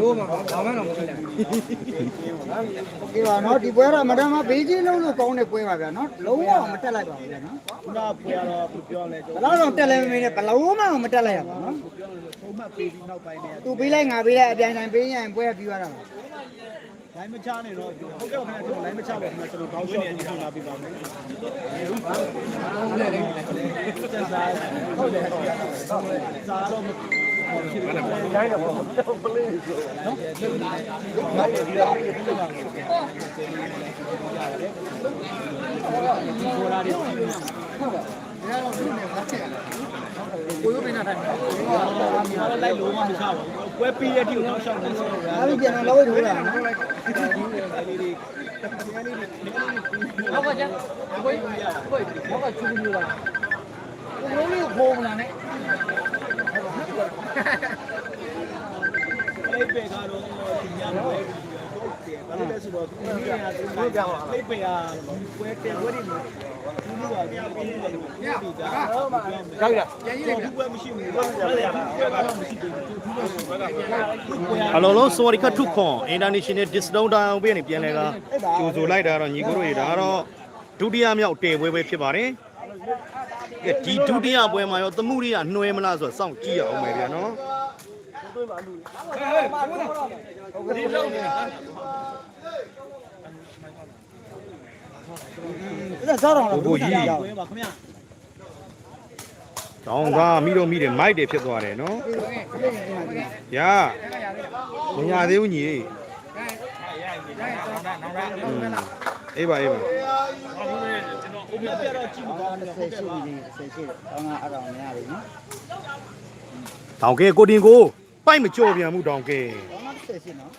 တို့မှာဘာမှတော့မဖြစ်နိုင်ဒီပါနော်ဒီပွဲတော့မတမ်းမဘေးကြီးလုံးလို့ကောင်းတဲ့ပွဲပါဗျာနော်လုံးဝမတက်လိုက်ပါဘူးဗျာနော်ခုနပွဲကတော့ပြောလဲဘယ်တော့တော့တက်လဲမမင်းနဲ့ဘလုံးမှမတက်လိုက်ရပါဘူးနော်ပုံမှန်ပေးပြီးနောက်ပိုင်းနဲ့သူပေးလိုက်ငါပေးလိုက်အပြိုင်တိုင်းပေးရင်ပွဲပြီးသွားတာပါလိုင်းမချနေတော့ဟုတ်ကဲ့ခင်ဗျာကျွန်တော်လိုင်းမချပါဘူးကျွန်တော်ကောင်းရှော့ပြီးပြင်လာပေးပါမယ်ကျန်စားဟုတ်တယ်စားတော့မဖြစ်ဘူးတိုင်းတော့ပလေးနော်ကိုလာတယ် ကိုရိုးပင်နာတိုင်းမှာလိုက်လို့မမချပါဘူးကွဲပြီးတဲ့ဒီကိုနောက်ရှောက်နေဆိုတော့အားလုံးပြန်တော့လောက်ထိုးတာနော်ဘောကကြာဘိုးဘိုးဘောကချူဘူးလားဘိုးလေးခိုးမလားနဲ့ လေးပေကတော့ဒီညမှာပဲဘာလို့လဲဆိုတော့ဒီနေ့ကသူကလေးပေကကွဲတယ်ဝဲနေလို့သူကပြန်ပြီးတယ်ပြီးတာဟုတ်ပါဘူးကြောက်ရပြန်ရေးလိုက်ဘူးကွဲမရှိဘူးကွဲရတယ်ကွဲကတော့မရှိဘူးအလုံးလုံးစဝရီခတ်ထုခွန် international discount တောင်ပေးနေပြန်လဲကကြိုဆိုလိုက်တာတော့ညီကိုတို့တွေဒါကတော့ဒုတိယမြောက်တေပွဲပဲဖြစ်ပါတယ်ကဲ ဒီဒုတိယပွဲမှာရောသမှုရိယနှွဲမလားဆိုတော့စောင့်ကြည့်ရအောင်ပဲဗျာနော်အဲ့ဒါစောတော့ဘိုးဘိုးကြီးကွဲပါခင်ဗျာတောင်းကမိတော့မိတယ်မိုက်တယ်ဖြစ်သွားတယ်နော်ရမရသေးဘူးညီ အေးပါအေးပါပြပြတော့ကြည့်မကောင်းဘူးဆယ်ရှိပြီဆယ်ရှိတယ်အောင်းအဲ့တော့မရဘူးနော်တောင်ကဲကိုတင်ကိုပိုက်မကြော်ပြန်မှုတောင်ကဲအောင်းဆယ်ရှိနော်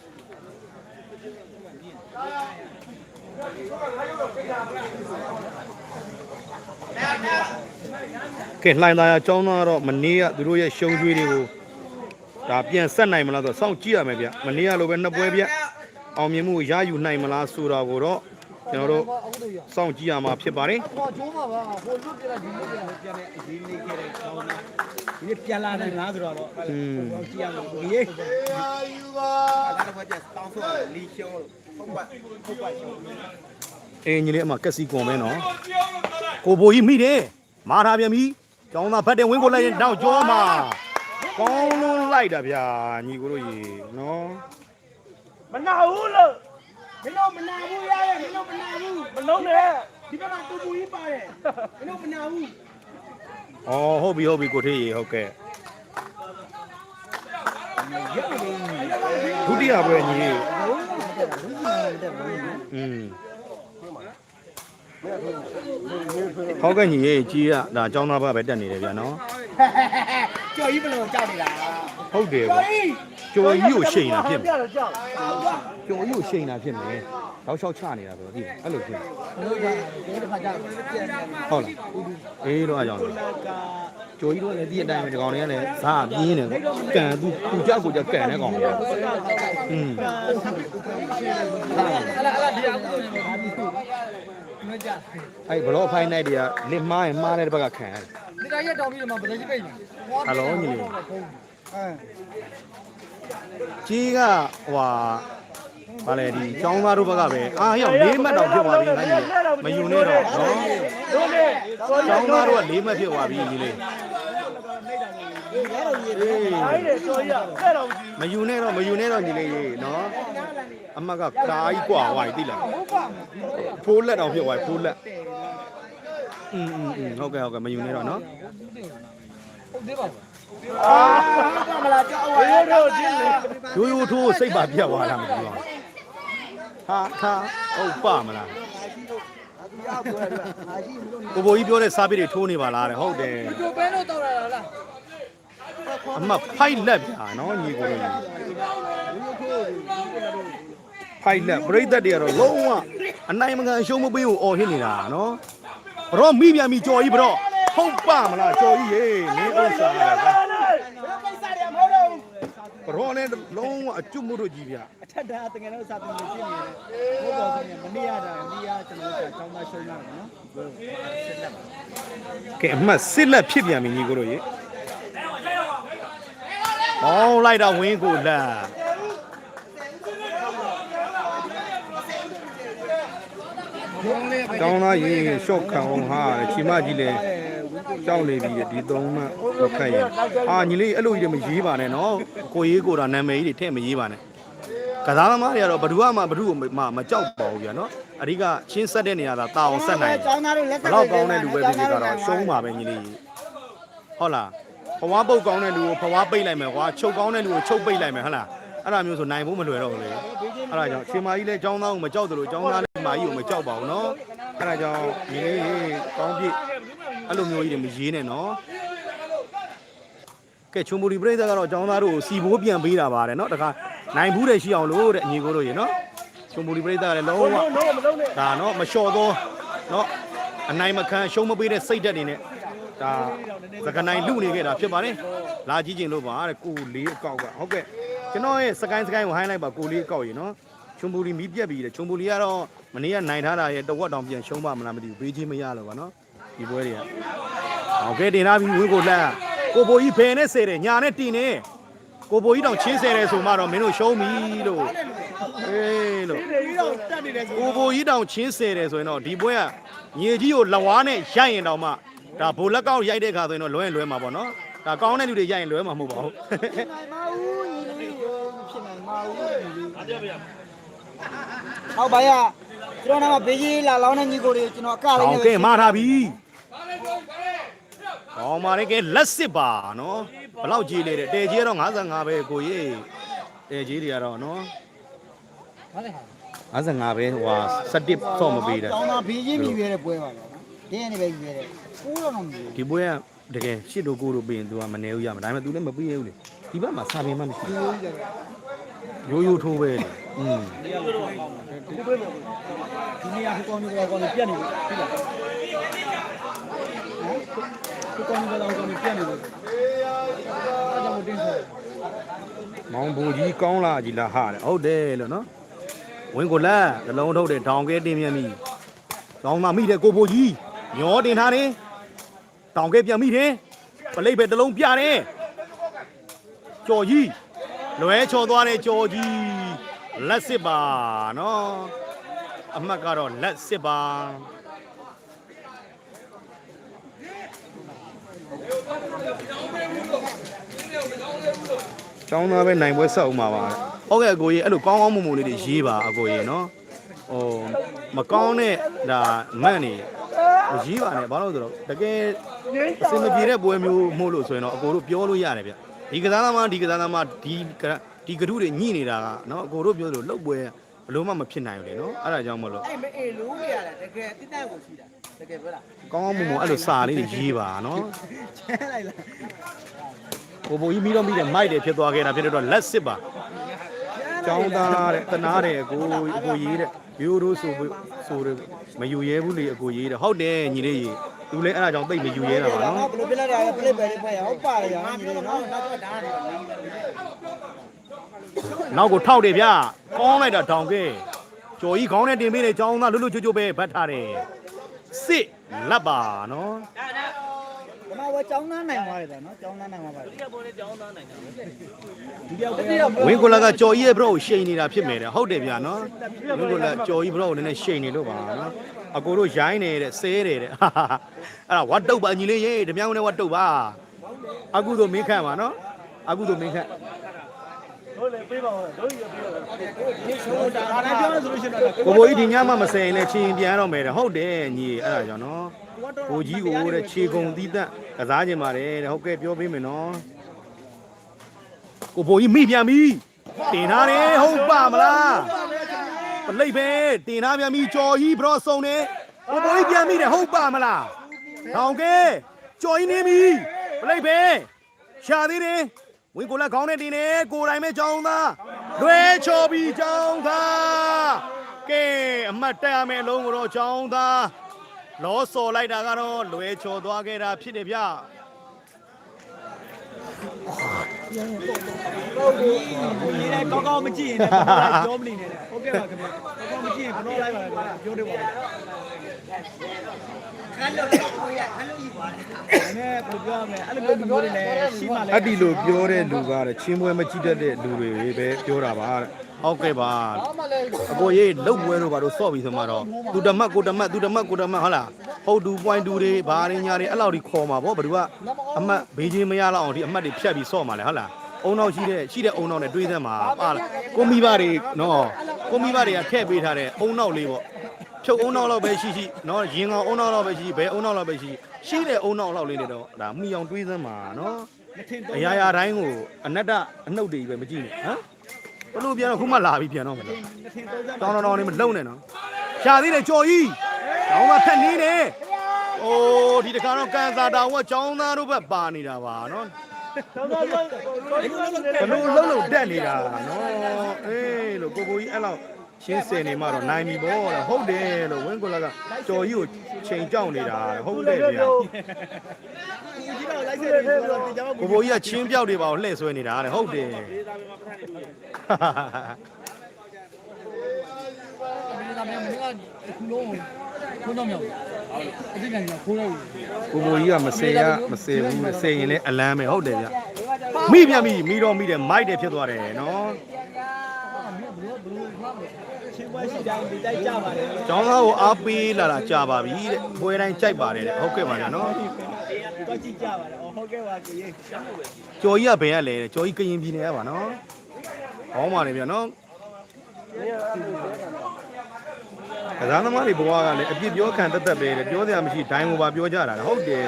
ကဲလှိုင်းသားရအကြောင်းသားတော့မနေ့ကသူတို့ရဲ့ရှုံးကျွေးတွေကိုဒါပြန်ဆက်နိုင်မလားဆိုတော့စောင့်ကြည့်ရမယ်ဗျမနေ့ကလိုပဲနှစ်ပွဲဗျအောင်မြင်မှုကိုရယူနိုင်မလားဆိုတာကိုတော့ ကျွန်တော်တို့စောင့်ကြည့်ရမှာဖြစ်ပါတယ်ဟောကျိုးပါပါဟိုလွတ်ပြလိုက်ဒီလွတ်ပြလိုက်ပြန်တဲ့အရေးလေးခဲ့တဲ့ကောင်းတာဒီပြန်လာတယ်လားဆိုတော့တော့ကြည့်ရမယ်ဒီရေးအင်းညီလေးအမကက်စီကွန်ပဲနော်ကိုဘိုကြီးမိတယ်မာထားပြန်ပြီကျောင်းသားဖတ်တဲ့ဝင်းကိုလိုက်ရင်တောက်ကြောမှာကောင်းလုံးလိုက်တာဗျာညီကိုတို့ကြီးနော်မနာဘူးလို့ မင်းတို့မနာဘူးရရဲ့မင်းတို့မနာဘူးမလုံးနဲ့ဒီဘက်ကတူပူကြီးပါတယ်မင်းတို့မနာဘူးဩဟုတ်ပြီဟုတ်ပြီကိုထေးရေဟုတ်ကဲ့ဒုတိယပွဲညီอืมဟုတ်ကဲ့ညီရေကြီးရဒါအကြောင်းသားဘပဲတက်နေတယ်ဗျာနော်ကြော်ကြီးဘယ်လိုကြောက်နေတာဟုတ်တယ်ဗျ ကျော်ကြီးကိုရှိန်တာဖြစ်မယ်ပြတော့ကြောက်ကျော်ကြီးကိုရှိန်တာဖြစ်မယ်တောက်လျှောက်ချနေတာဆိုတော့ဒီအဲ့လိုဖြစ်ဘယ်လိုကြောက်ဒီတစ်ခါကြောက်ဟုတ်လားအေးတော့အကြောင်းကကျော်ကြီးတို့လည်းဒီအတိုင်းပဲဒီကောင်တွေကလည်းဇာပြင်းနေကန်သူသူကြောက်ကိုကြောက်ကန်တဲ့ကောင်တွေอืมအဲ့ဘလော့ဖိုင်နိုင်တွေကလစ်မားရင်မှားတဲ့ဘက်ကခံရတယ်ဒီကရက်တောင်းပြီးတော့မှဗဒကြီးပိတ်နေဟယ်လိုညီလေးအဲ ကြီးကဟွာဗာလေဒီចောင်းသားတို့ဘက်ကပဲအာဟရောက်၄မှတ်တော့ဖြစ်သွားပြီလားညီလေးမယူနဲ့တော့နော် တို့လေ ចောင်းသားတို့က၄မှတ်ဖြစ်သွားပြီညီလေးအေး အဲ့ဒါဆိုရအဲ့တော့ကြည့် မယူနဲ့တော့မယူနဲ့တော့ညီလေးရေနော်အမတ်ကကာကြီးกว่าဝိုင်သိလားဖိုးလက်တော့ဖြစ်သွားဖိုးလက်อืมอืมဟုတ်ကဲ့ဟုတ်ကဲ့မယူနဲ့တော့နော် ဟုတ်သေးပါဘူး အာမလားကြောက်ဝဲတို့ကြည့်လေရိုးရိုးထိုးစိတ်ပါပြတ်သွားတာမသိပါဘူးဟာဟာဟုတ်ပါမလားကိုဘိုးကြီးပြောတဲ့စားပစ်တွေထိုးနေပါလားတဲ့ဟုတ်တယ်ဒီလိုပဲတော့တောက်ရတာလားအမဖိုက်လက်ပြာနော်ညီကိုကြီးဖိုက်လက်ပြိသက်တွေကတော့လုံးဝအနိုင်မကန်အရှုံးမပေးဘူးအော်ဟစ်နေတာနော်ဘရောမိပြန်ပြီကြော်ကြီးဘရော ဟုတ်ပါမလားကျော်ကြီးရေမင်းဥစ္စာလားကွာပရောနဲ့လုံးဝအကျွတ်မှုတို့ကြီးဗျအထက်တန်းအတငယ်တော့စာတင်နေဖြစ်နေတယ်ဘုရားဆိုရင်မနေရတာနေရကျွန်တော်တို့ကတောင်းမရှုံးရမယ်နော်ကဲအမှတ်စစ်လက်ဖြစ်ပြန်ပြီညီကိုတို့ရေဘောင်းလိုက်တာဝင်းကိုလက်ကောင်းလားရေရှော့ခံအောင်ဟာချီမကြီးလည်း ကြောက်နေပြီဒီသုံးမှတော့ခတ်ရင်အာညီလေးအဲ့လိုကြီးတွေမရေးပါနဲ့နော်ကိုရေးကိုတာနာမည်ကြီးတွေထည့်မရေးပါနဲ့ကစားသမားတွေကတော့ဘဒူကမှဘဒူကမှမကြောက်ပါဘူးဗျာနော်အဓိကချင်းဆက်တဲ့နေရာသာတာအောင်ဆက်နိုင်ဘလောက်ကောင်းတဲ့လူပဲဖြစ်ဖြစ်ကတော့ရှုံးပါပဲညီလေးဟုတ်လားဖွားပုတ်ကောင်းတဲ့လူကိုဖွားပိတ်လိုက်မယ်ကွာချုပ်ကောင်းတဲ့လူကိုချုပ်ပိတ်လိုက်မယ်ဟုတ်လားအဲ့ဒါမျိုးဆိုနိုင်ဖို့မလွယ်တော့ဘူးလေအဲ့ဒါကြောင့်ရှင်မကြီးလည်းចောင်းသားကိုမကြောက်သလိုចောင်းသားလည်းမာကြီးကိုမကြောက်ပါဘူးเนาะအဲ့ဒါကြောင့်ဒီလေးကောင်းပြည့် အဲ့လိုမျိုးကြီးတွေမရေးနဲ့နော်ကဲချုံပူဒီပရိသတ်ကတော့ចောင်းသားတို့ကိုစီဘိုးပြန်ပေးတာပါတယ်နော်တခါနိုင်ဘူးတဲ့ရှိအောင်လို့တဲ့ညီကိုတို့ရေနော်ချုံပူဒီပရိသတ်ကလည်းလုံးဝဒါနော်မလျှော်သောနော်အနိုင်မခံရှုံးမပေးတဲ့စိတ်ဓာတ်တွေနဲ့ဒါစကနိုင်လူနေခဲ့တာဖြစ်ပါတယ်လာကြည့်ခြင်းလို့ပါတဲ့ကိုလေးအကောက်ကဟုတ်ကဲ့ကျွန်တော်ရဲ့စကိုင်းစကိုင်းကိုဟိုင်းလိုက်ပါကိုလေးအကောက်ရေနော်ချုံပူလီမီးပြက်ပြီတဲ့ချုံပူလီကတော့မနေ့ကနိုင်ထားတာရဲ့တဝက်တောင်ပြန်ရှုံးပါမလားမသိဘူးဘေးချင်းမရလို့ပါနော် ဒီပွဲတွေကဟုတ်ကဲ့တင်လာပြီဝင်းကိုလက်ကိုဘိုကြီးဖယ်နဲ့ဆယ်တယ်ညာနဲ့တင်နေကိုဘိုကြီးတောင်ချင်းဆယ်တယ်ဆိုမှတော့မင်းတို့ရှုံးပြီလို့အေးလို့ဒီတော့တက်နေတယ်ဆိုကိုဘိုကြီးတောင်ချင်းဆယ်တယ်ဆိုရင်တော့ဒီပွဲကညီကြီးကိုလဝါးနဲ့ရိုက်ရင်တောင်မှဒါဘိုလက်ကောက်ရိုက်တဲ့ခါဆိုရင်တော့လွဲရင်လွဲမှာပေါ့နော်ဒါကောင်းတဲ့လူတွေရိုက်ရင်လွဲမှာမဟုတ်ပါဘူးနိုင်ပါဘူးညီလေးဖြစ်နိုင်ပါဘူးညီလေးအားပြပြဟောပါရကျွန်တော်ကဘေးကြီးလာလောင်းတဲ့ညီကိုတွေကျွန်တော်အကလေးကောနဲ့င်းကဲမှားထားပြီ ကောင်းပါလေကဲလက်စစ်ပါနော်ဘလောက်ကြီးလေတဲ့တဲကြီးကတော့55ပဲကိုကြီးတဲကြီးတွေကတော့နော်55ပဲဟိုဟာ17ဆော့မပေးတဲ့ ကျောင်းသားဘေးကြီးမြည်ရတဲ့ပွဲပါတော့ဒီနေ့ပဲမြည်ရတယ်ကိုးတော့တော့မြည် ဒီပွဲကတကယ်ရှစ်တို့ကိုတို့ပြင် तू ကမနေဘူးရမှာဒါပေမဲ့ तू လည်းမပြီးရဘူးလေဒီဘက်မှာစာပင်မှမရှိဘူး ရိုးရိုးထိုးပဲလေอืม ဒီနေရာဟိုကောင်တွေကောင်တွေပြက်နေပြီဟုတ်လား ဟိုကောင်တွေကောင်တွေပြက်နေပြီအဲ့ဒါမို့တင်းဆိုမောင်ဘူကြီးကောင်းလာကြီးလားဟာတဲ့ဟုတ်တယ်လို့နော်ဝင်းကိုလက်နှလုံးထုတ်တယ်ဒေါင်ကဲတင်းမြန်ပြီဒေါင်မမိတယ်ကိုဘူကြီးညောတင်ထားတယ်ဒေါင်ကဲပြန်မိတယ်ပလိတ်ပဲတစ်လုံးပြတယ်ကြော်ကြီးလွဲချော်သွားတယ်ကြော်ကြီးလက်စစ်ပါနော်အမှတ်ကတော့လက်စစ်ပါ ကျောင်းသားပဲနိုင်ပွဲဆောက်မှာပါဟုတ်ကဲ့အကိုကြီးအဲ့လိုကောင်းကောင်းမွန်မွန်လေးတွေရေးပါအကိုကြီးနော်ဟိုမကောင်းတဲ့ဒါမန့်နေမရေးပါနဲ့ဘာလို့လဲဆိုတော့တကယ်အစင်မပြေတဲ့ပွဲမျိုးမို့လို့ဆိုရင်တော့အကိုတို့ပြောလို့ရတယ်ဗျဒီကစားသမားဒီကစားသမားဒီကဒီကတုတွေညှိနေတာကနော်အကိုတို့ပြောလို့လုတ်ပွဲဘလို့မှမဖြစ်နိုင်ဘူးလေနော်အဲ့ဒါကြောင့်မလို့အဲ့မအေးလို့ရတာတကယ်တိတက်ကိုရှိတာ တကယ်ပြောလားကောင်းကောင်းမွန်မွန်အဲ့လိုစာလေးတွေရေးပါနော်ချဲလိုက်လားကိုဘိုကြီးမိတော့မိတယ်မိုက်တယ်ဖြစ်သွားခဲ့တာဖြစ်တဲ့တော့လက်စစ်ပါကျောင်းသားတဲ့တနာတဲ့အကိုအကိုရေးတဲ့ရိုးရိုးဆိုပြီးဆိုတယ်မယူရဲဘူးလေအကိုရေးတဲ့ဟုတ်တယ်ညီလေးကြီးသူလည်းအဲ့ဒါကြောင့်တိတ်မယူရဲတာပါနော်ဘယ်လိုပြလိုက်တာလဲပြလိုက်ပဲလေးပဲဟုတ်ပါလေရောညီလေးနော်နောက်ကဒါနဲ့နောက်ကိုထောက်တယ်ဗျကောင်းလိုက်တာတောင်ကဲကြော်ကြီးခေါင်းနဲ့တင်ပေးတယ်ကျောင်းသားလွတ်လွတ်ကျွတ်ကျွတ်ပဲဗတ်ထားတယ် စစ်လက်ပါနော်ဒီမှာဝကျောင်းသားနိုင်သွားတယ်ဗျာနော်ကျောင်းသားနိုင်သွားပါလေဒီပြောက်ပဲဝင်းကိုလာကကြော်ကြီးရဲ့ဘရောကိုရှိန်နေတာဖြစ်မယ်တဲ့ဟုတ်တယ်ဗျာနော်ဝင်းကိုလာကြော်ကြီးဘရောကိုနည်းနည်းရှိန်နေလို့ပါနော်အကိုတို့ရိုင်းနေတဲ့ဆဲတယ်တဲ့ဟာဟာဟာအဲ့ဒါဝတ်တုတ်ပါညီလေးရေဓမြောင်းနဲ့ဝတ်တုတ်ပါအခုဆိုမင်းခန့်ပါနော်အခုဆိုမင်းခန့်ဟု တ်လေပေးပါဦးတို့ရပေးပါဟိုဒါအားလည်းပြောလို့ဆိုလို့ရှိရင်တော့ကိုဘိုကြီးဒီညမှမစင်ရင်လည်းချင်းပြန်တော့မယ်တဲ့ဟုတ်တယ်ညီအဲ့ဒါကြောင့်နော်ဘိုကြီးကိုတဲ့ခြေကုံသီးတန့်ကစားခြင်းပါတယ်တဲ့ဟုတ်ကဲ့ပြောပေးမယ်နော်ကိုဘိုကြီးမိပြန်ပြီတင်ထားတယ်ဟုတ်ပါမလားပလိတ်ပဲတင်ထားပြန်ပြီကြော်ကြီးဘရောစုံတယ်ကိုဘိုကြီးပြန်ပြီတဲ့ဟုတ်ပါမလားထောင်ကဲကြော်ကြီးနေပြီပလိတ်ပဲရှာသေးတယ် ဝင်းကိုလက်ခေါင်းနဲ့တင်တယ်ကိုယ်တိုင်ပဲကြောင်းသားလွဲချော်ပြီးကြောင်းသားကဲအမှတ်တက်ရမယ်အလုံးကိုတော့ကြောင်းသားလောစော်လိုက်တာကတော့လွဲချော်သွားခဲ့တာဖြစ်တယ်ဗျဟုတ်ပြီကိုရေးတယ်ကောင်းကောင်းမကြည့်ရင်လည်းပြောမနေနဲ့ဟုတ်ကဲ့ပါခင်ဗျာကောင်းကောင်းမကြည့်ရင်ဘယ်တော့လိုက်ပါလဲပြောတယ်ပါ ခါလို့ကိုရခါလို့ယူပါတယ်။အဲဘယ်လိုပြောရမလဲအဲ့လိုမျိုးမျိုးတွေလည်းရှိမှလည်းအတ္တိလို့ပြောတဲ့လူကတဲ့ချင်းပွဲမကြည့်တတ်တဲ့လူတွေပဲပြောတာပါတဲ့ဟုတ်ကဲ့ပါဘာမှလည်းအကိုရေးလုတ်ပွဲတို့ဘာလို့စော့ပြီးဆိုမှတော့သူတမတ်ကိုတမတ်သူတမတ်ကိုတမတ်ဟုတ်လားဟုတ်တူ point 2တွေဘာတွေညာတွေအဲ့လောက်ကြီးခေါ်မှာဗောဘယ်သူကအမတ်ဘေးချင်းမရလောက်အောင်ဒီအမတ်တွေဖြတ်ပြီးစော့မှာလဲဟုတ်လားအုံနောက်ရှိတဲ့ရှိတဲ့အုံနောက်နဲ့တွေးစမ်းမှာပါလားကိုမိဘတွေနော်ကိုမိဘတွေကထည့်ပေးထားတဲ့အုံနောက်လေးဗော ဖြုတ်အုံနောက်လောက်ပဲရှိရှိနော်ရင်ကောင်အုံနောက်လောက်ပဲရှိဘယ်အုံနောက်လောက်ပဲရှိရှိတဲ့အုံနောက်လောက်လေးတွေတော့ဒါမိအောင်တွေးစမ်းမှာနော်မထင်အရာရာတိုင်းကိုအနတ္တအနှုတ်တွေပဲမကြည့်နဲ့ဟမ်ဘလို့ပြန်တော့ခုမှလာပြီးပြန်တော့မလားမထင်သုံးစမ်းတောင်းတောင်းတောင်းလေးမလုံနဲ့နော်ရှာသေးတယ်ကြော်ကြီးတောင်းမဖက်နေတယ်အိုးဒီတခါတော့ကန်စာတောင်ကចောင်းသားတို့ဘက်ပါနေတာပါနော်တောင်းတောင်းတောင်းဘလို့လုံလုံတက်နေတာနော်အေးလို့ကိုကိုကြီးအဲ့လောက် ရှင်းစင်နေမှတော့နိုင်ပြီပေါ့တဲ့ဟုတ်တယ်လို့ဝင်းကိုလကကြော်ကြီးကိုချိန်ကြောက်နေတာဟုတ်တယ်ဗျာဒီတော့လိုက်ဆက်ပြီးတော့တင်ကြပါကိုကိုကြီးကချင်းပြောက်တွေပါကိုလှည့်ဆွဲနေတာတဲ့ဟုတ်တယ်ဒီကနေ့မင်းကခုလုံးခုတော့မြောက်အဒီနိုင်ငံခိုးလိုက်ကိုကိုကြီးကမစေရမစေဘူးမစေရင်လည်းအလန်းပဲဟုတ်တယ်ဗျမိပြန်ပြီမိတော့မိတယ်မိုက်တယ်ဖြစ်သွားတယ်နော်ချင်း ပွဲရှိတိုင်းဒီတိုက်ကြပါတယ်ကျောင်းသားကိုအားပေးလာတာကြာပါပြီတဲ့ပွဲတိုင်းကြိုက်ပါတယ်တဲ့ဟုတ်ကဲ့ပါဗျာနော်တော့ကြည့်ကြပါတယ်အော်ဟုတ်ကဲ့ပါကိုရေးကျော်ကြီးကဘယ်ကလဲတဲ့ကျော်ကြီးကရင်ပြည်နယ်ကပါနော်ဟောင်းပါလေဗျာနော်ကစားသမားတွေဘဝကလည်းအပြစ်ပြောခံတတ်တတ်ပဲတဲ့ပြောစရာမရှိဒိုင်းကိုပါပြောကြတာဟုတ်တယ်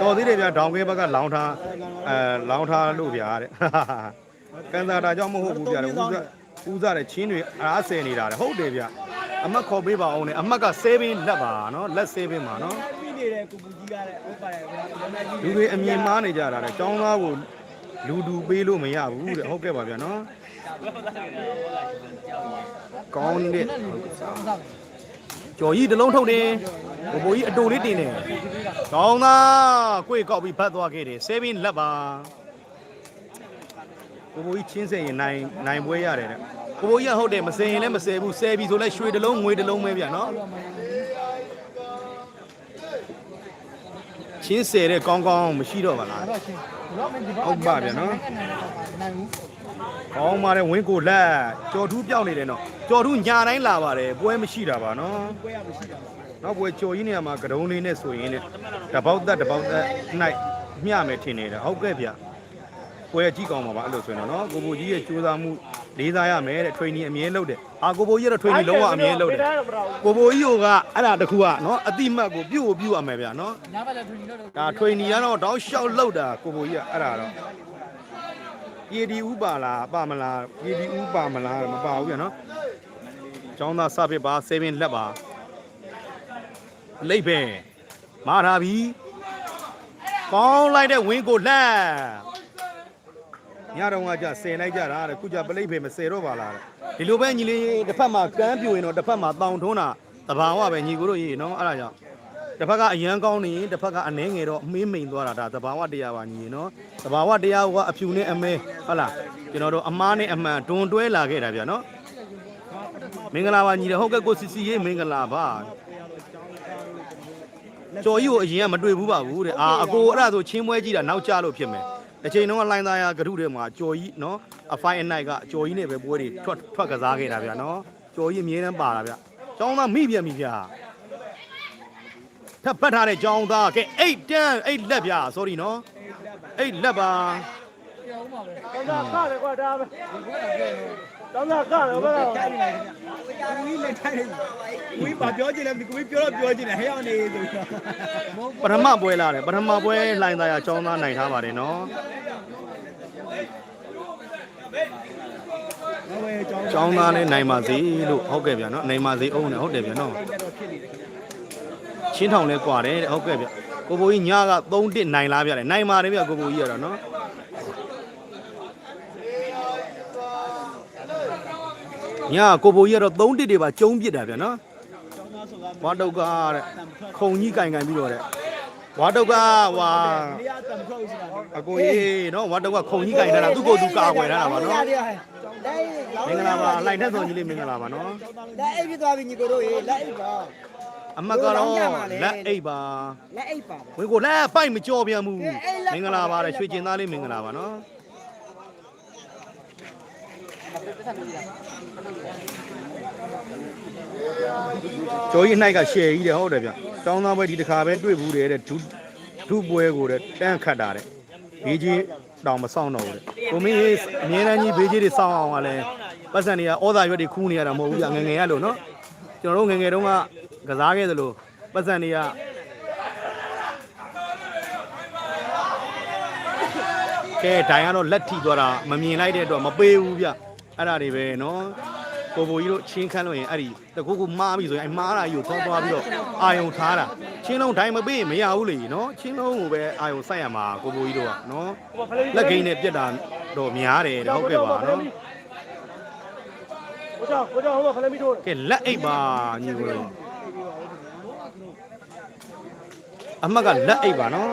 တော်သေးတယ်ဗျာဒေါင်ကဲဘက်ကလောင်ထားအဲလောင်ထားလို့ဗျာတဲ့ကန်စာတာကြောင့်မဟုတ်ဘူးဗျာဦးစား ဦးစားတဲ့ချင်းတွေအားဆယ်နေတာတဲ့ဟုတ်တယ်ဗျာအမတ်ခေါ်ပေးပါအောင်နဲ့အမတ်က7လက်ပါနော်လက်7ပါနော်ပြီးနေတဲ့ကိုပူကြီးကလည်းဟုတ်ပါတယ်ဗျာနာမည်ကြီးလူတွေအမြင်မှားနေကြတာတဲ့ចောင်းသားကိုလူတူပေးလို့မရဘူးတဲ့ဟုတ်ကဲ့ပါဗျာနော်ကောင်းတဲ့ကြော်ကြီးတစ်လုံးထုတ်တယ်ဘိုးဘိုးကြီးအတူလေးတင်တယ်ကောင်းသားကိုယ်ကောက်ပြီးဖတ်သွားခဲ့တယ်7လက်ပါ ဘိုးဘိုးကြီးချင်းစင်ရင်နိုင်နိုင်ပွဲရတယ်တဲ့ဘိုးဘိုးကြီးကဟုတ်တယ်မစင်ရင်လည်းမစဲဘူးဆဲပြီဆိုလဲရွှေတစ်လုံးငွေတစ်လုံးပဲဗျာနော်ချင်းစဲတဲ့ကောင်းကောင်းမရှိတော့ပါလားတော့ချင်းတော့မင်းဒီဘောဟုတ်ပါဗျာနော်နိုင်ဘူးကောင်းပါတယ်ဝင်းကိုလက်ကြော်ထူးပြောက်နေတယ်နော်ကြော်ထူးညာတိုင်းလာပါတယ်ပွဲမရှိတာပါနော်ပွဲရမရှိတာပါနောက်ပွဲကြော်ကြီးနေရာမှာကတုံးလေးနဲ့ဆိုရင်လည်းတပေါက်သက်တပေါက်သက်၌မျှမယ်ထင်နေတာဟုတ်ကဲ့ဗျ ပွဲကြည့်ကောင်းပါပါအဲ့လိုဆိုရင်တော့နော်ကိုဘိုကြီးရဲ့ကြိုးစားမှုလေးစားရမယ်တဲ့ training အမြဲလုပ်တယ်အာကိုဘိုကြီးကတော့ training လုံးဝအမြဲလုပ်တယ်ကိုဘိုကြီးကအဲ့ဒါတခုကနော်အတိမတ်ကိုပြုတ်ကိုပြုတ်ရမယ်ဗျာနော်ညဘက်လည်းသူညီတော့ဒါ training ကတော့တောင်းလျှောက်လောက်တာကိုဘိုကြီးကအဲ့ဒါတော့ PD ဥပါလားပါမလား PD ဥပါမလားမပါဘူးပြန်နော်ကျောင်းသားစပစ်ပါ7လက်ပါလိပ်ပဲမာထားပြီကောင်းလိုက်တဲ့ဝင်းကိုလက် ညတော့ကကြဆယ်လိုက်ကြတာတဲ့ခုကြပလိပ်ပဲမဆယ်တော့ပါလားတဲ့ဒီလိုပဲညီလေးတစ်ဖက်မှာကမ်းပြိုရင်တော့တစ်ဖက်မှာတောင်ထုံးတာတဘာဝပဲညီကိုတို့ရေးနော်အဲ့ဒါကြောင့်တစ်ဖက်ကအရန်ကောင်းနေရင်တစ်ဖက်ကအနှဲငယ်တော့မေးမိန်သွားတာဒါတဘာဝတရားပါညီနော်တဘာဝတရားကအဖြူနဲ့အမဲဟုတ်လားကျွန်တော်တို့အမားနဲ့အမှန်တွန်တွဲလာခဲ့တာဗျာနော်မင်္ဂလာပါညီတယ်ဟုတ်ကဲ့ကိုစီစီရေးမင်္ဂလာပါကျော်ကြီးကိုအရင်ကမတွေ့ဘူးပါဘူးတဲ့အာအကိုအဲ့ဒါဆိုချင်းပွဲကြီးတာနောက်ကျလို့ဖြစ်မယ် တစ်ချိန်လုံးကလိုင်းသားရဂရုတွေမှာကျော်ကြီးနော်အဖိုင်အနိုင်ကကျော်ကြီးနဲ့ပဲပွဲတွေထွက်ထွက်ကစားခဲ့တာဗျာနော်ကျော်ကြီးအမြဲတမ်းပါတာဗျကျောင်းသားမိပြန်ပြီဗျာထပ်ပတ်ထားတဲ့ကျောင်းသားကဲအိတ်တန်းအိတ်လက်ဗျာ sorry နော်အိတ်လက်ပါပြောဦးမှာပဲတောင်းတာကတယ်ကွာဒါပဲ တောင်းတာကတယ်ဘာလဲတိုက်နေတယ်ကိုကြီးလက်ထိုင်နေကိုကြီးဘာပြောချင်လဲကိုကြီးပြောတော့ပြောချင်တယ်ဟဲ့အောင်နေဆိုတော့ပထမပွဲလာတယ်ပထမပွဲလိုင်းသားရကျောင်းသားနိုင်ထားပါတယ်နော်ဟောပဲကျောင်းကျောင်းသားနဲ့နိုင်ပါစေလို့ဟုတ်ကဲ့ဗျာနော်နိုင်ပါစေအောင်နဲ့ဟုတ်တယ်ဗျာနော်တော့ဖြစ်နေတယ်ချင်းထောင်လဲကွာတယ်တဲ့ဟုတ်ကဲ့ဗျကိုဘိုးကြီးညက3တစ်နိုင်လားဗျာလေနိုင်ပါတယ်ဗျကိုဘိုးကြီးရတော့နော် ညကိုဘိုးကြီးကတော့3တစ်တွေပါကျုံးပစ်တာဗျာနော်ကျောင်းသားဆိုတာဝါတုတ်ကတဲ့ခုံကြီးကင်ကင်ပြီးတော့တဲ့ဝါတုတ်ကဟွာနေရာတမ်ခေါအကိုကြီးနော်ဝတ်တော့ကခုံကြီးကင်ထားတာသူ့ကိုယ်သူကာကွယ်ထားတာပါနော်ဒါမင်္ဂလာပါလိုက်တဲ့ဆုံးကြီးလေးမင်္ဂလာပါနော်လက်အိပ်ပြသွားပြီညီကိုတို့ရေလက်အိပ်ပါအမတ်ကတော့လက်အိတ်ပါလက်အိပ်ပါဝင်းကိုလက်ပိုက်မကြော်ပြန်ဘူးမင်္ဂလာပါတယ်ရွှေကျင်သားလေးမင်္ဂလာပါနော် ကျော်ကြီးနိုင်ကရှယ်ကြီးတယ်ဟုတ်တယ်ဗျ။တောင်းသားပွဲဒီတစ်ခါပဲတွေ့ဘူးတယ်တဲ့ဒုဒုပွဲကိုတဲ့တန်းခတ်တာတဲ့ဘေးကြီးတောင်မဆောင်တော့ဘူးတဲ့။ကိုမင်းကြီးအမြဲတမ်းကြီးဘေးကြီးတွေစောင်းအောင်ကလည်းပတ်စံတွေကဩဇာရွက်တွေခူးနေရတာမဟုတ်ဘူးဗျငယ်ငယ်ရလို့နော်။ကျွန်တော်တို့ငယ်ငယ်တုန်းကကစားခဲ့သလိုပတ်စံတွေကကဲဒိုင်ကတော့လက်ထိသွားတာမမြင်လိုက်တဲ့အတွက်မပေးဘူးဗျ အဲ့ဒါတွေပဲနော်ကိုဘိုကြီးတို့ချင်းခန်းလို့ရင်အဲ့ဒီတကူကူမှားပြီဆိုရင်အဲ့မှားတာကြီးကိုသွားသွားပြီးတော့အာယုံထားတာချင်းလုံးဒိုင်မပေးရင်မရဘူးလေနော်ချင်းလုံးကိုပဲအာယုံစိုက်ရမှာကိုဘိုကြီးတို့ကနော်လက်ကိန်းနဲ့ပြက်တာတော့များတယ်တဲ့ဟုတ်ကဲ့ပါနော်ကိုကြောကိုကြောဟိုကဖလဲမီထိုးကဲလက်အိတ်ပါညီကိုတို့အမတ်ကလက်အိတ်ပါနော်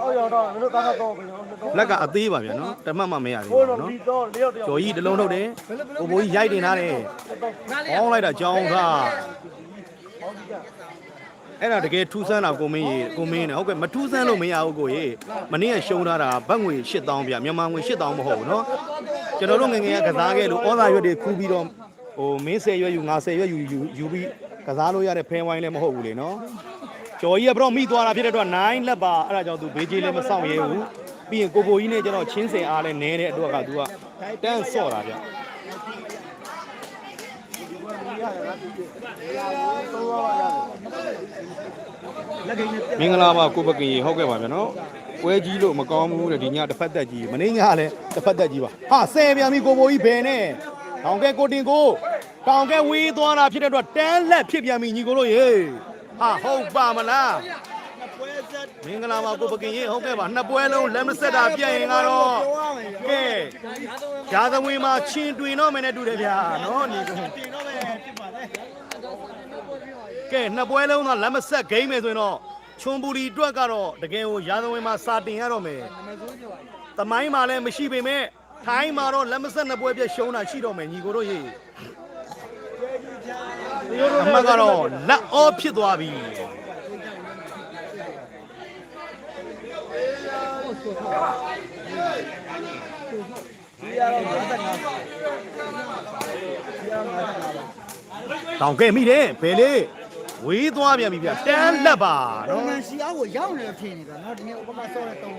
အောက်ရောက်တော့မင်းတို့သားတော့ဘယ်လိုလဲလက်ကအသေးပါဗျာနော်တမတ်မှမရသေးကိုဘူးတော့နော်ဒီတော့လျော့တယောက်ကျော်ကြီးတစ်လုံးထုတ်တယ်ကိုဘိုးကြီးရိုက်တင်ထားတယ်အောင်းလိုက်တာကြောင်းသားအဲ့ဒါတကယ်ထူးဆန်းတာကိုမင်းကြီးကိုမင်းနဲ့ဟုတ်ကဲ့မထူးဆန်းလို့မရဘူးကိုကြီးမနေ့ကရှုံးထားတာဘတ်ငွေ8000ဗျမြန်မာငွေ8000မဟုတ်ဘူးနော်ကျွန်တော်တို့ငယ်ငယ်ကကစားခဲ့လို့ဩဇာရွက်တွေခူးပြီးတော့ဟိုမင်း10ရွက်ယူ50ရွက်ယူယူယူပြီးကစားလို့ရတဲ့ဖဲဝိုင်းလည်းမဟုတ်ဘူးလေနော် ကျော်ကြီးကဘရောမိသွားတာဖြစ်တဲ့အတွက်9လက်ပါအဲ့ဒါကြောင့်သူဘေးကြီးလည်းမဆောင်ရဲဘူးပြီးရင်ကိုဘိုကြီးနဲ့ကျွန်တော်ချင်းစင်အားလည်းနဲတဲ့အတွက်ကသူကတန်းဆော့တာဗျလက်ကိန်းနဲ့မင်္ဂလာပါကိုပကင်ရေဟုတ်ကဲ့ပါဗျာနော်ပွဲကြီးလို့မကောင်းဘူးတဲ့ဒီညတစ်ဖက်သက်ကြီးမင်းညလည်းတစ်ဖက်သက်ကြီးပါဟာဆယ်ပြန်ပြီကိုဘိုကြီးဘယ်နဲ့တောင်ကဲကိုတင်ကိုတောင်ကဲဝေးသွားတာဖြစ်တဲ့အတွက်တန်းလက်ဖြစ်ပြန်ပြီညီကိုတို့ရေ ဟာဟုတ်ပါမလားပွဲဆက်မင်္ဂလာပါကိုပကင်ရေဟုတ်ကဲ့ပါနှစ်ပွဲလုံးလက်မဆက်တာပြတ်ရင်ကတော့ကဲဂျာသဝင်မှာချင်းတွင်တော့မယ်နဲ့တူတယ်ဗျာနော်ညီကိုတင်တော့ပဲဖြစ်ပါလေကဲနှစ်ပွဲလုံးတော့လက်မဆက်ဂိမ်းမယ်ဆိုရင်တော့ချွန်ပူလီအတွက်ကတော့တကယ်ကိုရာဇဝင်မှာစာတင်ရတော့မယ်။တမိုင်းမှာလည်းမရှိပေမဲ့ထိုင်းမှာတော့လက်မဆက်နှစ်ပွဲပြည့်ရှုံးတာရှိတော့မယ်ညီကိုတို့ရေ။ အမှတ်ကတော့လက်အောဖြစ်သွားပြီဒီရတော့55ဒီရ55။တောင်ကဲမိတယ်ဘယ်လေးဝေးသွားပြန်ပြီဗျတန်းလက်ပါရောနော်မန်စီအားကိုရောက်နေလို့ထင်နေတာနော်ဒီနေ့ဥပမာဆောတဲ့တုံး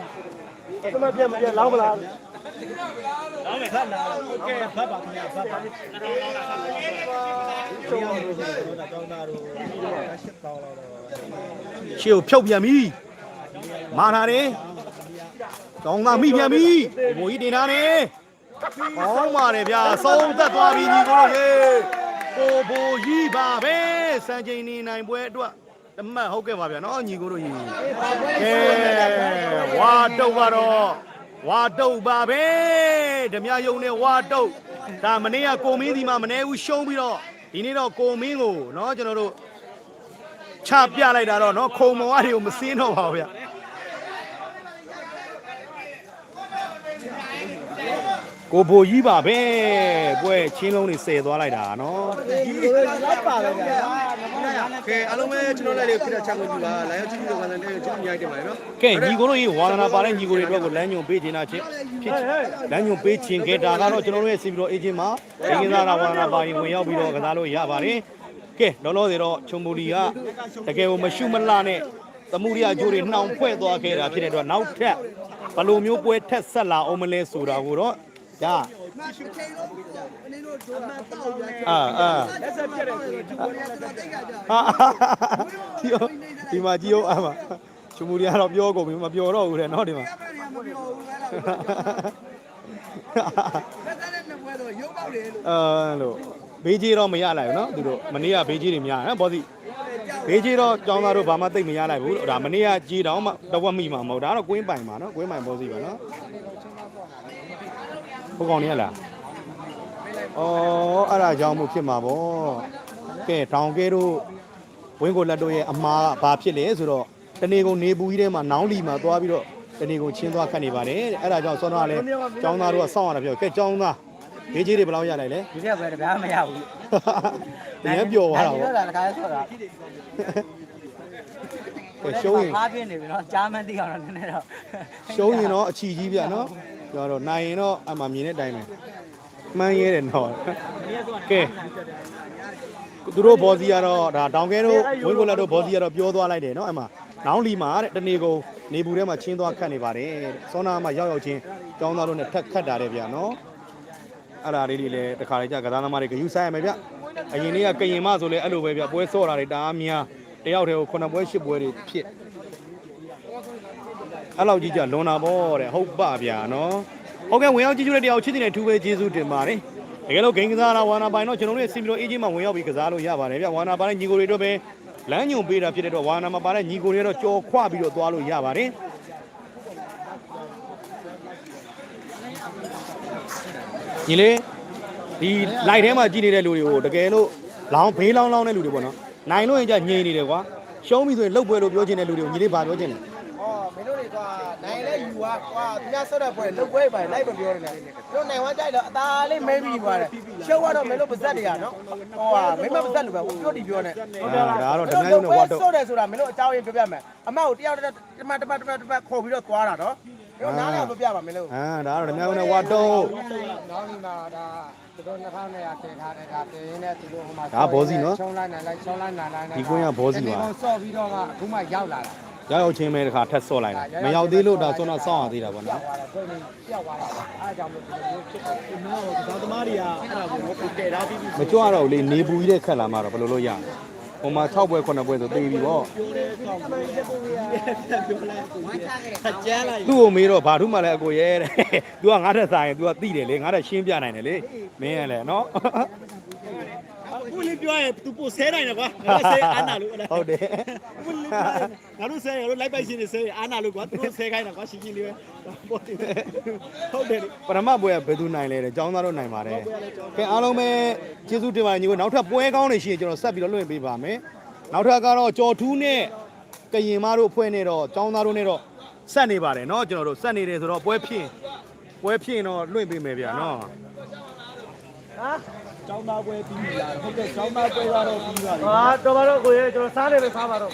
ကသမပြတ်မပြတ်လောင်းမလား လောင်းမယ်ခတ်လာโอเคဘတ်ပါခင်ဗျာဘတ်ပါကျောင်းတို့ဆိုတာကျောင်းသားတို့ရှစ်တောင်းလောက်တော့ ရှေ့ကိုဖြုတ်ပြန်ပြီမာထားတယ်တောင်သာမိပြန်ပြီဘိုးကြီးတင်ထားတယ်ကောင်းပါတယ်ဗျာဆုံးသက်သွားပြီညီကိုတို့ရေကိုဘိုးကြီးပါပဲစံချိန်နေနိုင်ပွဲအတွက်တမတ်ဟုတ်ကဲ့ပါဗျာနော်ညီကိုတို့ရေကဲဝါတုတ်ကတော့ ဝါတုတ်ပါပဲဓမြယုံနဲ့ဝါတုတ်ဒါမနေ့ကကိုမင်းဒီမှာမနေဘူးရှုံးပြီးတော့ဒီနေ့တော့ကိုမင်းကိုနော်ကျွန်တော်တို့ ချပြလိုက်တာတော့เนาะခုံမောင်တွေကိုမစင်းတော့ပါဘူးဗျကိုဘိုကြီးပါပဲပွဲချင်းလုံးတွေဆယ်သွားလိုက်တာเนาะ ဒီလိုလိုက်ပါပဲဗျာ ကဲအားလုံးပဲကျွန်တော်လည်းလေးဖိတာချခွင့်ပြုပါလာရောက်ကြည့်လို့ကလည်းကျွန်တော်ညိုက်တယ်ပါနော်ကဲညီကိုတို့ရေဝါသနာပါတဲ့ညီကိုတွေအတွက်ကိုလမ်းညွန်ပေးချင်တာချင်းဖြစ်လမ်းညွန်ပေးချင်ခဲ့တာကတော့ကျွန်တော်တို့ရဲ့စီဗီရောအေဂျင့်မှာအင်္ဂလိပ်သာဝါသနာပါရင်ဝင်ရောက်ပြီးတော့ကစားလို့ရပါတယ်ကဲလောလောဆယ်တော့ချုံမူလီကတကယ်ကိုမရှုမလှနဲ့သမှုရိယအကျိုးတွေနှောင်ဖွဲ့သွားခဲ့တာဖြစ်တဲ့အတွက်နောက်ထပ်ဘလိုမျိုးပွဲထက်ဆက်လာအောင်မလဲဆိုတာကိုတော့ဒါ မရှိချိန်လုံးအနေတို့တို့အမှန်တော့ဗျာအာအာလက်ဆက်ပြတ်တယ်ဆိုရင်ဒီပေါ်ရတဲ့တိတ်ကကြဟာဒီရောဒီမှာကြည့်အောင်အမချုံမူလီကတော့ပြောကုန်ပြီမပြောတော့ဘူးတဲ့နော်ဒီမှာမပြောဘူးလားဘယ်တဲ့နဲ့ပွဲတော့ရုပ်ပေါက်တယ်လို့အဲလို့ဘေးကြီးတော့မရလိုက်ဘူးနော်သူတို့မနေ့ကဘေးကြီးတွေများနော်ဘောစီဘေးကြီးတော့ကျောင်းသားတို့ဘာမှသိပ်မရလိုက်ဘူးဒါမနေ့ကကြီးတောင်မှတဝက်မိမှာမဟုတ်ဒါတော့ကွင်းပိုင်ပါနော်ကွင်းပိုင်ဘောစီပါနော် ဘုကောင်နေရလားအော်အဲ့ဒါကြောင့်မို့ဖြစ်မှာဗောကဲတောင်ကဲတို့ဝင်းကိုလက်တို့ရဲ့အမားကဘာဖြစ်လဲဆိုတော့တနေကုန်နေပူကြီးထဲမှာနောင်းလီမှာသွားပြီးတော့တနေကုန်ချင်းသွားခတ်နေပါတယ်တဲ့အဲ့ဒါကြောင့်စောနာကလည်းကျောင်းသားတို့ကစောင့်ရတာပြောကဲကျောင်းသားရေးကြီးတွေဘယ်လောက်ရလိုက်လဲဒီကပဲတပြားမရဘူးတကယ်ပျော်သွားတာဒီပေါ့တော့တခါလဲဆော့တာကဲရှုံးရင်ဖားပြင်းနေပြီနော်ကြားမန်းသိအောင်တော့နည်းနည်းတော့ရှုံးရင်တော့အချီကြီးဗျနော် ပြောတော့နိုင်ရင်တော့အမှမြင်တဲ့အတိုင်းပဲမှန်းရဲတယ်တော့ကဲသူတို့ဘောစီကတော့ဒါတောင်ကဲတို့ဝင်းကိုလက်တို့ဘောစီကတော့ပြောသွားလိုက်တယ်နော်အမှနောင်လီမှာတဲ့တနေကုန်နေဘူးထဲမှာချင်းသွားခတ်နေပါတယ်တဲ့စောနာမှာရောက်ရောက်ချင်းကျောင်းသားတို့နဲ့ထက်ခတ်တာတဲ့ဗျနော်အဲ့ဒါလေးတွေလည်းတခါလေကြာကစားသမားတွေကယူဆိုင်ရမယ်ဗျအရင်နေ့ကကရင်မဆိုလဲအဲ့လိုပဲဗျပွဲစော့တာတွေတအားများတယောက်တည်းကိုခုနှစ်ပွဲရှစ်ပွဲတွေဖြစ် အဲ့လောက်ကြီးကြလွန်တာပေါ့တဲ့ဟုတ်ပါဗျာနော်ဟုတ်ကဲ့ဝင်ရောက်ကြည့်ကြတဲ့တရားကိုချစ်တင်တဲ့ထူးပဲကျေးဇူးတင်ပါတယ်တကယ်လို့ဂိမ်းကစားတာဝါနာပိုင်တော့ကျွန်တော်တို့ရဲ့စင်ပီလိုအေးကြီးမှဝင်ရောက်ပြီးကစားလို့ရပါတယ်ဗျဝါနာပိုင်ညီကိုတွေတော့ပဲလမ်းညွန်ပေးတာဖြစ်တဲ့တော့ဝါနာမှာပါတဲ့ညီကိုတွေတော့ကြော်ခွပြီးတော့သွားလို့ရပါတယ်ညီလေးဒီ light ထဲမှာကြည့်နေတဲ့လူတွေကိုတကယ်လို့လောင်းဘေးလောင်းလောင်းတဲ့လူတွေပေါ့နော်နိုင်လို့ရင်ကြငြိမ်နေတယ်ကွာရှုံးပြီဆိုရင်လှုပ်ပွဲလို့ပြောချင်တဲ့လူတွေကိုညီလေးဗာပြောချင်တယ်อ๋อမင်းတို့တွေက နိုင်လဲယူอ่ะကွာသူများဆော့တဲ့ပွဲလုတ်ပွဲပဲလိုက်မပြောနေတယ်တို့နိုင်ဝမ်းကြိုက်တော့အသာလေးမဲပြီးသွားတယ်ရှုပ်ကတော့မင်းတို့ပါဇက်တွေကနော်ဟောမင်းမပါဇက်လို့ပဲပြောတီပြောနေဒါကတော့ဓမြယုံနဲ့ဝါတော့ဆော့တယ်ဆိုတာမင်းတို့အကြောင်းရင်းပြောပြမယ်အမေကိုတယောက်တစ်တမတမတမတမခေါ်ပြီးတော့သွားတာနော်တို့နားလည်းပြောပြပါမင်းတို့အာဒါကတော့ဓမြယုံနဲ့ဝါတော့နောက်ဒီမှာဒါသူတို့နှာခေါင်းနဲ့ရတင်ထားတဲ့ဒါတင်ရင်းနဲ့သူတို့ဟိုမှာဒါဘောစီနော်ချုံလိုက်နိုင်လိုက်ချုံလိုက်နိုင်လိုက်ဒီကွင်းကဘောစီပါဒီကောင်ဆော့ပြီးတော့မှအခုမှရောက်လာတာ ရောက်ရောက်ချင်းပဲတစ်ခါထက်ဆော့လိုက်တယ်မရောက်သေးလို့ဒါဆွမ်းတော့စောင့်ရသေးတာပေါ့နော်သွားတာဆိုရင်ပြောက်သွားတာပါအားကြောင့်မို့ဒီလိုမျိုးဖြစ်တယ်နော်ဒါသမားတွေကအဲ့ဒါကိုကိုတည်ထားပြီးမကြွတော့ဘူးလေနေပူကြီးတဲ့ခက်လာမှတော့ဘယ်လိုလုပ်ရမလဲဟိုမှာ6ပွဲ9ပွဲဆိုသေးပြီပေါ့ပြောတဲ့ကောင်ကိုပြောလိုက်ကိုကျန်းလိုက်သူ့ကိုမေးတော့ဘာထုမှလည်းအကိုရဲတဲ့ तू ကငါ့ထက်စားရင် तू ကသိတယ်လေငါ့ထက်ရှင်းပြနိုင်တယ်လေမင်းရလေနော်အ ခုလေးပြောရင်သူပို့ဆဲနိုင်တယ်ကွာငါတို့ဆဲအာနာလို့ ဟုတ်တယ် အခုလေးငါတို့ဆဲငါတို့လိုက်ပိုက်ရှင်နေဆဲအာနာလို့ကွာသူတို့ဆဲခိုင်းတာကွာရှင်းရှင်းလေးပဲပေါ့တယ်ဟုတ်တယ် ပထမပွဲကဘယ်သူနိုင်လဲတဲ့ចောင်းသားတို့နိုင်ပါတယ်ကဲအားလုံးပဲကျေးဇူးတင်ပါတယ်ညီကိုနောက်ထပ်ပွဲကောင်းနေရှိရင်ကျွန်တော်ဆက်ပြီးတော့လွှင့်ပေးပါမယ်နောက်ထပ်ကတော့ကြော်ထူးနဲ့ကရင်မတို့အဖွဲ့နဲ့တော့ចောင်းသားတို့နဲ့တော့ဆက်နေပါတယ်เนาะကျွန်တော်တို့ဆက်နေတယ်ဆိုတော့ပွဲဖြစ်ပွဲဖြစ်ရင်တော့လွှင့်ပေးမယ်ဗျာเนาะ ကျောင်းသားပွဲပြီးပြီလားဟုတ်ကဲ့ကျောင်းသားပွဲကတော့ပြီးပါပြီဟာတော်ပါတော့ကိုရေကျွန်တော်စားတယ်ပဲစားပါတော့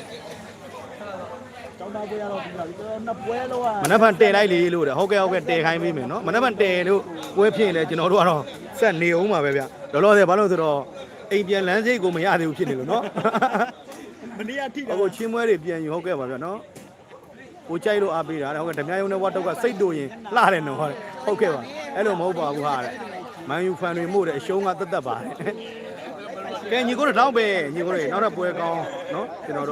ကျောင်းသားပွဲကတော့ပြီးပါပြီကျွန်တော်နှစ်ပွဲတော့မနက်ဖြန်တည်လိုက်လေလို့တဲ့ဟုတ်ကဲ့ဟုတ်ကဲ့တည်ခိုင်းပေးမယ်နော်မနက်ဖြန်တည်လို့ပွဲဖြစ်ရင်လည်းကျွန်တော်တို့ကတော့ဆက်နေအောင်ပါပဲဗျလောလောဆယ်ဘာလို့ဆိုတော့အိမ်ပြန်လမ်းစိတ်ကိုမရသေးဘူးဖြစ်နေလို့နော်မနေ့ကထိတာအခုချင်းမွဲတွေပြန်ယူဟုတ်ကဲ့ပါဗျနော်ကိုကြိုက်လို့အားပေးတာတဲ့ဟုတ်ကဲ့ဓမြယုံနဲ့ဝတ်တော့ကစိတ်တူရင်လှတယ်နော်ဟုတ်ကဲ့ပါအဲ့လိုမဟုတ်ပါဘူးဟာတဲ့ မန်ယူဖန်တွေမို့တဲ့အရှုံးကတက်တက်ပါတယ်ကဲညီကိုတို့တော့ပဲညီကိုတို့နောက်တော့ပွဲကောင်းနော်ကျွန်တော်တို့